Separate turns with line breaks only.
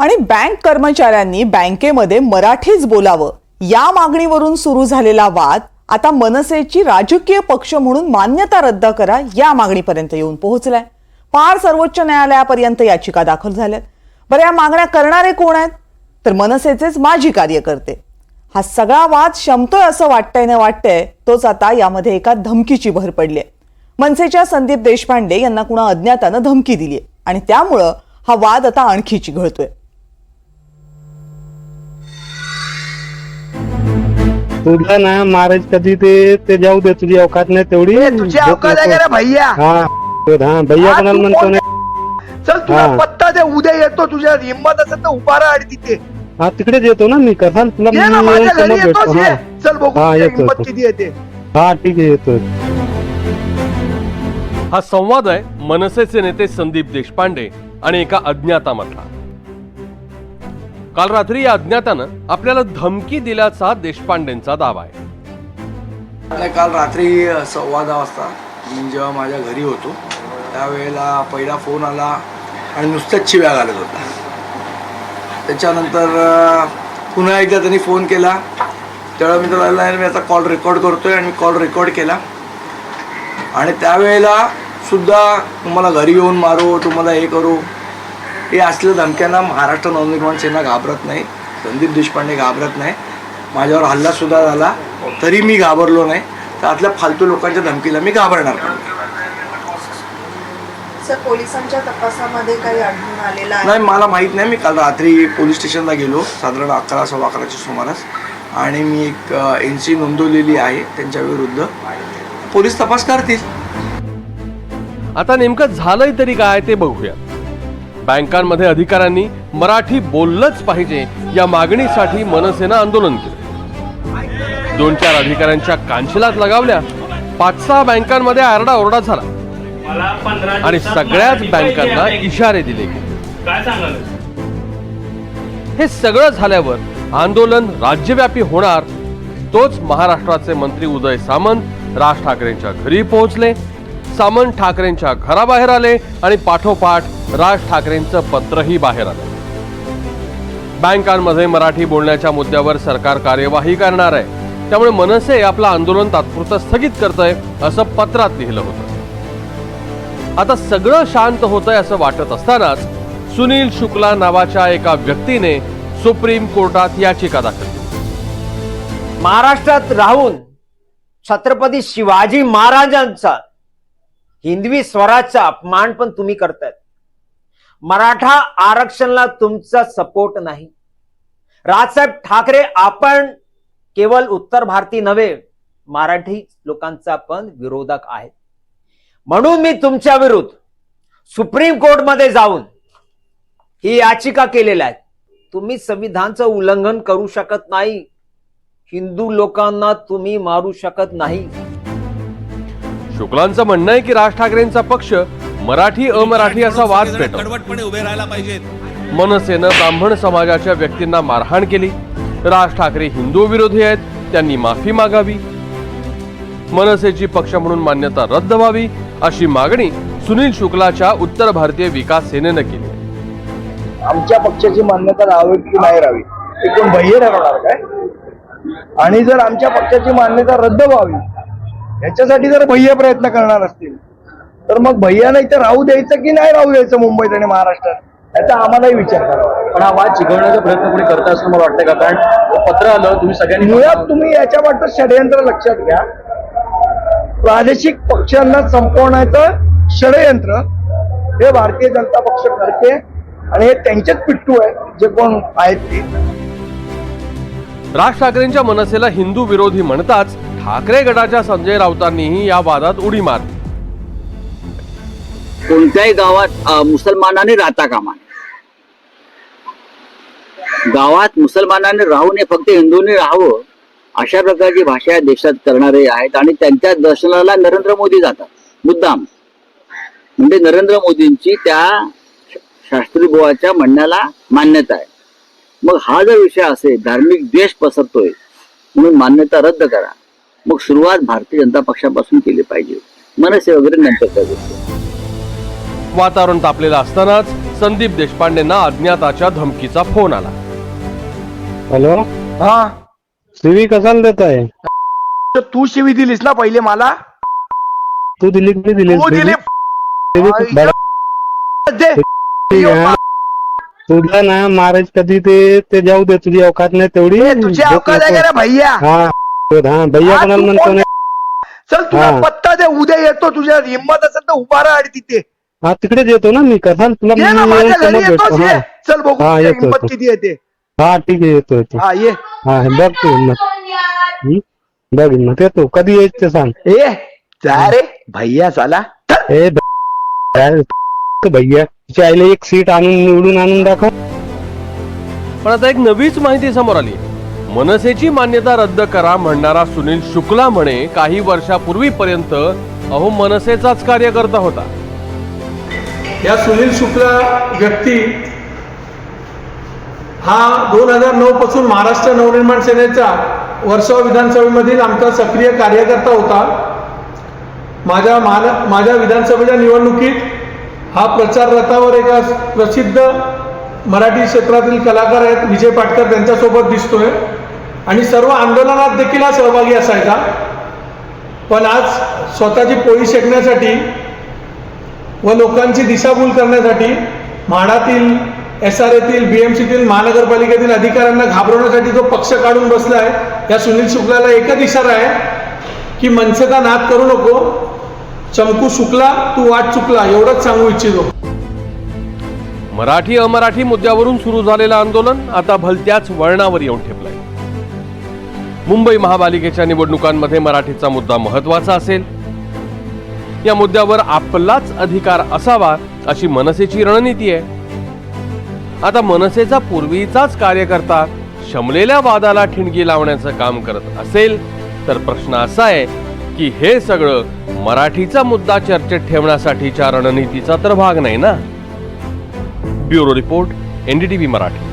आणि बँक कर्मचाऱ्यांनी बँकेमध्ये मराठीच बोलावं. या मागणीवरून सुरू झालेला वाद आता मनसेची राजकीय पक्ष म्हणून मान्यता रद्द करा या मागणीपर्यंत येऊन पोहोचलाय. पार सर्वोच्च न्यायालयापर्यंत याचिका दाखल झाल्यात. बरं या मागण्या करणारे कोण आहेत? तर मनसेचेच माजी कार्यकर्ते. हा सगळा वाद शमतोय असं वाटतंय ना वाटतंय तोच आता यामध्ये एका धमकीची भर पडली आहे. मनसेच्या संदीप देशपांडे यांना कुणा अज्ञातानं धमकी दिली आणि त्यामुळं हा वाद आता आणखी चिघळतोय
तुला ना महाराज कधी ते ते जाऊ दे तुझी अवकात नाही तेवढी.
ए, तुझी अवकाश आहे का रे भैया.
हा हा भैया
हा,
कोणाला
तू
म्हणतो
कोण?
ना
चल तुला
हा.
पत्ता दे उद्या येतो तुझ्या हिंमत असेल तर उभा राहा आणि तिथे.
हा तिकडेच येतो ना मी कसाल तुला
ये ना
मी
माझ्या
येऊन
घरी
समोर
येतोस
भेटतो
ये.
हा
चल बघू
हा,
तुझ्या
येतो,
हिंमत
येतो.
किती येते.
हा ठीक आहे येतो
हा संवाद आहे मनसेचे नेते संदीप देशपांडे आणि एका अज्ञातामधला. काल रात्री या अज्ञातानं आपल्याला धमकी दिल्याचा देशपांडेंचा दावा आहे.
नाही काल रात्री सव्वा दहा वाजता मी जेव्हा माझ्या घरी होतो त्यावेळेला पहिला फोन आला आणि नुसत्याच शिव्या घालत होता. त्याच्यानंतर पुन्हा एकदा त्यांनी फोन केला. त्यावेळेला मी त्याला मी आता कॉल रेकॉर्ड करतोय आणि मी कॉल रेकॉर्ड केला. आणि त्यावेळेला सुद्धा तुम्हाला घरी येऊन मारू तुम्हाला हे करू. हे असल्या धमक्यांना महाराष्ट्र नवनिर्माण सेना घाबरत नाही. संदीप देशपांडे घाबरत नाही. माझ्यावर हल्लासुद्धा झाला. तरी मी घाबरलो नाही. तर आतल्या फालतू लोकांच्या धमकीला मी घाबरणार पण नाही.
सर पोलिसांच्या तपासामध्ये काही आढळून आलेलं आहे?
नाही मला माहीत नाही. मी काल रात्री पोलीस स्टेशनला गेलो. साधारण अकरा सव्वा अकराच्या सुमारास. आणि मी एक एन सी नोंदवलेली आहे त्यांच्या विरुद्ध. पोलीस तपास करतील.
आता नेमकं झालंय तरी काय ते बघूया. बँकांमध्ये अधिकाऱ्यांनी मराठी बोललंच पाहिजे या मागणीसाठी मनसेनं आंदोलन केलं. दोन चार अधिकाऱ्यांच्या कांशिलात लगावल्या. पाच सहा बँकांमध्ये आरडाओरडा झाला. आणि सगळ्याच बँकांना इशारे दिले हे सगळं झाल्यावर आंदोलन राज्यव्यापी होणार. तोच महाराष्ट्राचे मंत्री उदय सामंत राज ठाकरेंच्या घरी पोहोचले. सामंत ठाकरेंच्या घराबाहेर आले आणि पाठोपाठ राज ठाकरेंचं पत्रही बाहेर आलं. बँकांमध्ये मराठी बोलण्याच्या मुद्द्यावर सरकार कार्यवाही करणार आहे. त्यामुळे मनसे आपलं आंदोलन तात्पुरतं स्थगित करतंय असं पत्रात लिहिलं होतं. आता सगळं शांत होतंय असं वाटत असतानाच सुनील शुक्ला नावाच्या एका व्यक्तीने सुप्रीम कोर्टात याचिका दाखल केली.
महाराष्ट्रात राहून छत्रपती शिवाजी महाराजांचा हिंदवी स्वराजचा अपमान पण तुम्ही करतायत. मराठा आरक्षणला तुमचा सपोर्ट नाही. राजसाहेब ठाकरे आपण केवळ उत्तर भारतीय नव्हे मराठी लोकांचा पण विरोधक आहे म्हणून मी तुमच्या विरुद्ध सुप्रीम कोर्टमध्ये जाऊन ही याचिका केलेल्या आहे तुम्ही संविधानचं उल्लंघन करू शकत नाही. हिंदू लोकांना तुम्ही मारू शकत नाही.
शुक्लांचं म्हणणं आहे की राज ठाकरेंचा पक्ष मराठी अमराठी असा वाद पेटव
कडवटपणे उभे राहायला पाहिजेत.
मनसेनं ब्राह्मण समाजाच्या व्यक्तींना मारहाण केली. राज ठाकरे हिंदू विरोधी आहेत त्यांनी माफी मागावी. मनसेची पक्ष म्हणून मान्यता रद्द व्हावी अशी मागणी सुनील शुक्लाच्या उत्तर भारतीय विकास सेनेनं केली.
आमच्या पक्षाची मान्यता राहावी की नाही राहावी ते कोण भय्य ठरवणार काय? आणि जर आमच्या पक्षाची मान्यता रद्द व्हावी याच्यासाठी जर भय्य प्रयत्न करणार असतील तर मग भैयाला इथे राहू द्यायचं की नाही राहू द्यायचं मुंबईत आणि महाराष्ट्रात? याचा आम्हालाही विचार करावा.
पण हा वाद चिघळण्याचा प्रयत्न कोणी करता असं मला वाटतं का? कारण पत्र आलं तुम्ही सगळ्यांनी
मुळात तुम्ही याच्या वाटतं षडयंत्र लक्षात घ्या. प्रादेशिक पक्षांना संपवण्याचं षडयंत्र हे भारतीय जनता पक्ष करते आणि हे त्यांचेच पिट्टू आहे जे कोण आहेत ते.
राज ठाकरेंच्या मनसेला हिंदू विरोधी म्हणताच ठाकरे गटाच्या संजय राऊतांनीही या वादात उडी मारली.
कोणत्याही गावात मुसलमानाने राहता कामा गावात मुसलमानाने राहू नये फक्त हिंदूंनी राहावं अशा प्रकारची भाषा देशात करणारे आहेत आणि त्यांच्या दर्शनाला नरेंद्र मोदी जातात. मुद्दाम. म्हणजे नरेंद्र मोदींची त्या शास्त्री बुवाच्या म्हणण्याला मान्यता आहे. मग हा जर विषय असेल धार्मिक द्वेष पसरतोय म्हणून मान्यता रद्द करा. मग सुरुवात भारतीय जनता पक्षापासून केली पाहिजे. मनसे वगैरे नंतर त्या गोष्टी.
वातावरण तापलेलं असतानाच संदीप देशपांडेंना अज्ञाताच्या धमकीचा फोन आला.
हॅलो?
हा?
सीवी कशाला देत आहे?
तर तू शिवी दिलीस ना पहिले मला?
तू दिली की नाही दिलीस?
तू दिली
CV बडा-
दे.
तुला ना महाराज कधी ते ते जाऊ दे तुझी अवकात नाही तेवढी.
तुझी अवकाश आहे का रे भैया.
हा. हा भैया कोणाला
तू
म्हणतो
कोण?
ना
चल तुझा
हा.
पत्ता दे उद्या येतो तुझ्या हिंमत असेल तर उभा राहा आणि तिथे.
हा तिकडेच येतो ना मी कसा तुला
ये ना
मी
माझ्या
येऊन
घरी
समोर
येतोस
भेटतो.
ये.
हा.
चल बघू
हा,
तुझ्या
येतो,
हिंमत
येतो.
किती येते.
हा ठीक आहे येतो येतो.
हा ये.
हा बघ तू हिंमत. हं? बघ हिंमत येतो कधी यायचं ते सांग.
ए जा रे भैया चला.
ए ब- यार, तो भैया. तिच्या आईला एक सीट आणून निवडून आणून दाखव.
पण आता एक नवीच माहिती समोर आली. मनसेची मान्यता रद्द करा म्हणणारा सुनील शुक्ला म्हणे काही वर्षापूर्वीपर्यंत अहो मनसेचाच कार्यकर्ता होता.
या सुनील शुक्ला व्यक्ती हा दोन हजार नऊ पासून महाराष्ट्र नवनिर्माण सेनेचा वर्सोवा विधानसभेमधील आमचा सक्रिय कार्यकर्ता होता. माझ्या मान माझ्या विधानसभेच्या निवडणुकीत हा प्रचार रथावर एका प्रसिद्ध मराठी क्षेत्रातील कलाकार आहेत विजय पाटकर त्यांच्यासोबत दिसतोय. आणि सर्व आंदोलनात देखील हा सहभागी असायचा. पण आज स्वतःची पोळी शेकण्यासाठी व लोकांची दिशाभूल करण्यासाठी म्हाडातील एस आर एतील बी एम सीतील महानगरपालिकेतील अधिकाऱ्यांना घाबरवण्यासाठी जो पक्ष काढून बसला आहे या सुनील शुक्लाला एकच इशारा आहे की मनसेचा नाद करू नको. चमकू शुक्ला तू वाट चुकला एवढंच सांगू इच्छितो.
मराठी अमराठी मुद्द्यावरून सुरू झालेलं आंदोलन आता भलत्याच वळणावर येऊन ठेपलंय. मुंबई महापालिकेच्या निवडणुकांमध्ये मराठीचा मुद्दा महत्त्वाचा असेल. या मुद्द्यावर आपलाच अधिकार असावा अशी मनसेची रणनीती आहे. आता मनसेचा पूर्वीचाच कार्यकर्ता शमलेल्या वादाला ठिणगी लावण्याचं काम करत असेल तर प्रश्न असा आहे की हे सगळं मराठीचा मुद्दा चर्चेत ठेवण्यासाठीच्या रणनीतीचा तर भाग नाही ना? Bureau report NDTV Marathi.